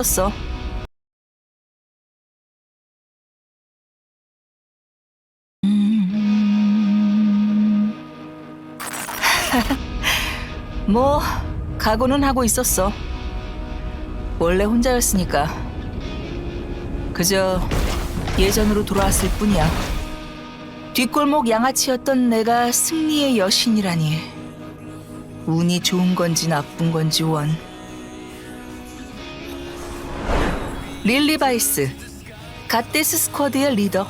있었어. 음. 뭐 각오는 하고 있었어. 원래 혼자였으니까 그저 예전으로 돌아왔을 뿐이야. 뒷골목 양아치였던 내가 승리의 여신이라니. 운이 좋은 건지 나쁜 건지 원. 릴리 바이스, 갓데스 스쿼드의 리더.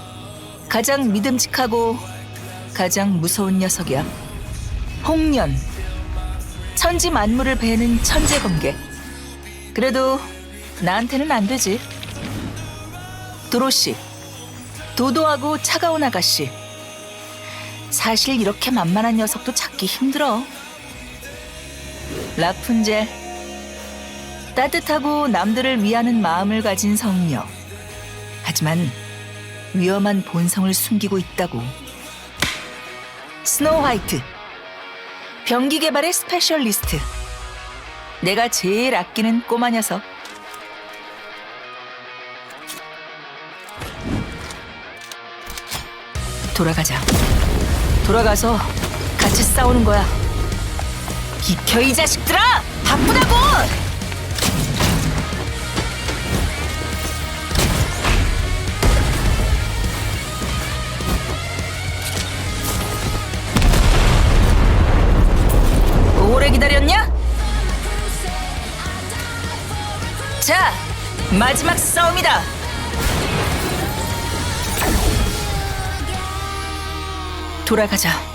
가장 믿음직하고 가장 무서운 녀석이야. 홍련. 천지 만물을 베는 천재 검객. 그래도 나한테는 안 되지. 도로시. 도도하고 차가운 아가씨. 사실 이렇게 만만한 녀석도 찾기 힘들어. 라푼젤. 따뜻하고 남들을 위하는 마음을 가진 성녀. 하지만 위험한 본성을 숨기고 있다고. 스노우 화이트. 병기 개발의 스페셜리스트. 내가 제일 아끼는 꼬마 녀석. 돌아가자. 돌아가서 같이 싸우는 거야. 비켜 이 자식들아! 바쁘다고! 기다렸냐? 자, 마지막 싸움이다. 돌아가자.